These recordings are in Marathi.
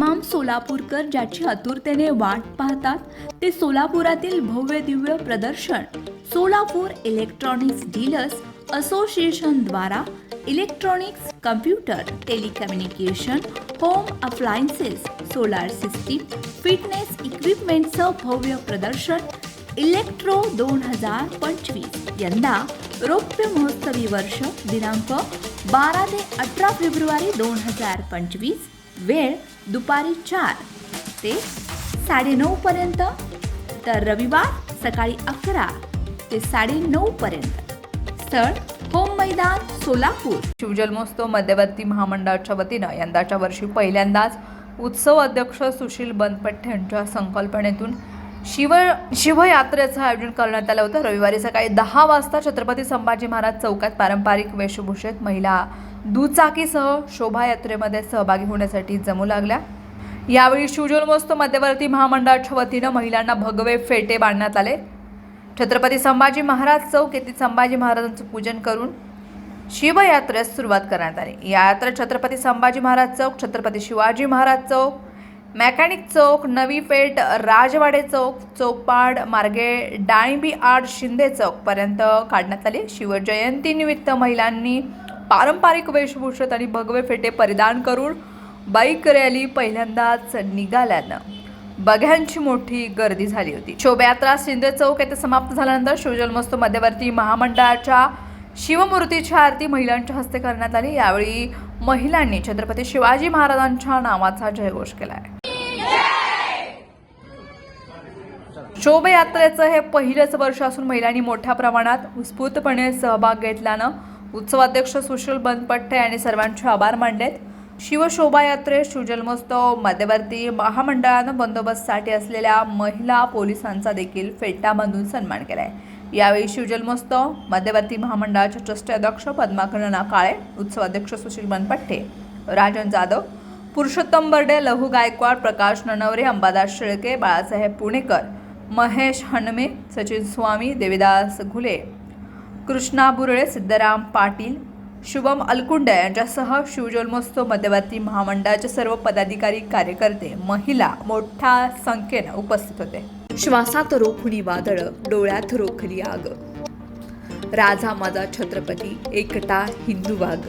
तमाम सोलापूरकर ज्याची आतुरतेने वाट पाहतात ते सोलापुरातील भव्य दिव्य प्रदर्शन सोलापूर इलेक्ट्रॉनिक्स डीलर्स असोसिएशन द्वारा electronics computer telecommunication home appliances solar system fitness इक्विपमेंटचं भव्य प्रदर्शन इलेक्ट्रो दोन हजार पंचवीस यंदा रौप्य महोत्सवी वर्ष दिनांक बारा ते अठरा फेब्रुवारी दोन हजार पंचवीस वेळ दुपारी चार ते साडेनऊ पर्यंत. तर रविवार सकाळी अकरा ते साडेनऊ पर्यंत. स्थळ होम मैदान सोलापूर. शिवजन्मोत्सव मध्यवर्ती महामंडळाच्या वतीनं यंदाच्या वर्षी पहिल्यांदाच उत्सव अध्यक्ष सुशील बनपट्टे यांच्या संकल्पनेतून शिव शिवयात्रेचं आयोजन करण्यात आलं होतं. रविवारी सकाळी दहा वाजता छत्रपती संभाजी महाराज चौकात पारंपरिक वेशभूषेत महिला दुचाकीसह शोभायात्रेमध्ये सहभागी होण्यासाठी जमू लागल्या. यावेळी शिवजन्मोत्सव मध्यवर्ती महामंडळाच्या वतीनं महिलांना भगवे फेटे बांधण्यात आले. छत्रपती संभाजी महाराज चौक येथे संभाजी महाराजांचं पूजन करून शिवयात्रेस सुरुवात करण्यात आली. या यात्रेत छत्रपती संभाजी महाराज चौक छत्रपती शिवाजी महाराज चौक मॅकॅनिक चौक नवी पेठ राजवाडे चौक चौपाड मार्गे डाळिंबी आड शिंदे चौकपर्यंत काढण्यात आली. शिवजयंतीनिमित्त महिलांनी पारंपरिक वेशभूषेत आणि भगवे फेटे परिधान करून बाईक रॅली पहिल्यांदाच निघाल्यानं बघ्यांची मोठी गर्दी झाली होती. शोभायात्रा शिंदे चौक येथे समाप्त झाल्यानंतर शिवजन्मोत्सव मध्यवर्ती महामंडळाच्या शिवमूर्तीची आरती महिलांच्या हस्ते करण्यात आली. यावेळी महिलांनी छत्रपती शिवाजी महाराजांच्या नावाचा जयघोष केलाय. शोभायात्रेचं हे पहिलंच वर्ष असून महिलांनी मोठ्या प्रमाणात उत्स्फूर्तपणे सहभाग घेतल्यानं उत्सवाध्यक्ष सुशील बनपट्टे यांनी सर्वांचे आभार मानलेत. शिवशोभायात्रेत शिवजन्मोत्सव मध्यवर्ती महामंडळानं बंदोबस्तसाठी असलेल्या महिला पोलिसांचा देखील फेटा बांधून सन्मान आहे यावेळी शिवजन्मोत्सव मध्यवर्ती महामंडळाचे ट्रस्टी अध्यक्ष पद्माकरना काळे उत्सवाध्यक्ष सुशील बनपट्टे राजन जाधव पुरुषोत्तम बर्डे लहू गायकवाड प्रकाश ननवरे अंबादास शेळके बाळासाहेब पुणेकर महेश हणमे सचिन स्वामी देविदास घुले कृष्णा बुरळे सिद्धराम पाटील शुभम अलकुंडे यांच्यासह शिवजन्मोत्सव मध्यवर्ती महामंडळाचे सर्व पदाधिकारी कार्यकर्ते महिला मोठ्या संख्येनं उपस्थित होते. श्वासात रोखुणी वादळ डोळ्यात रोखली आग. राजा माझा छत्रपती एकटा हिंदू वाग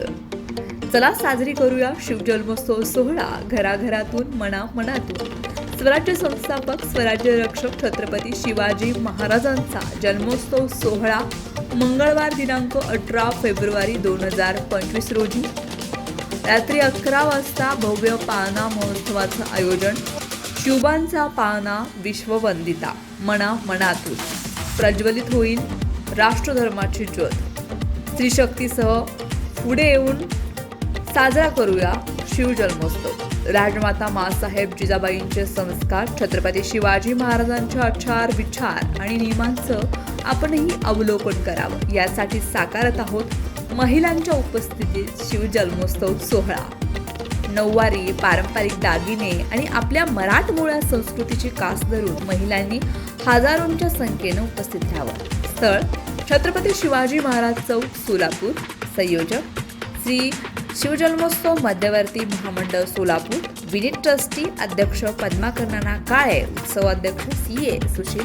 चला साजरी करूया शिवजन्मोत्सव सोहळा घराघरातून मना मनातून स्वराज्य संस्थापक स्वराज्य रक्षक छत्रपती शिवाजी महाराजांचा जन्मोत्सव सोहळा मंगळवार दिनांक अठरा फेब्रुवारी दोन हजार पंचवीस रोजी रात्री अकरा वाजता भव्य पाळणा महोत्सवाचं आयोजन शिवबांचा पाळणा विश्ववंदिता मना मनातून प्रज्वलित होईल राष्ट्रधर्माची ज्योत. स्त्रीशक्तीसह पुढे येऊन साजरा करूया शिवजन्मोत्सव राजमाता मासाहेब जिजाबाईंचे संस्कार छत्रपती शिवाजी महाराजांच्या आचार विचार आणि नियमांचं आपणही अवलोकन करावं. यासाठी साकारत आहोत महिलांच्या उपस्थितीत शिवजन्मोत्सव सोहळा. नऊवारी पारंपरिक दागिने आणि आपल्या मराठमोळ्या संस्कृतीची कास धरून महिलांनी हजारोंच्या संख्येनं उपस्थित राहावं. स्थळ छत्रपती शिवाजी महाराज चौक सोलापूर. संयोजक श्री शिवजन्मोत्सव मध्यवर्ती महामंडळ सोलापूर विनीत ट्रस्टी अध्यक्ष पद्माकर्णना काळे उत्सव अध्यक्ष सी ए सुशील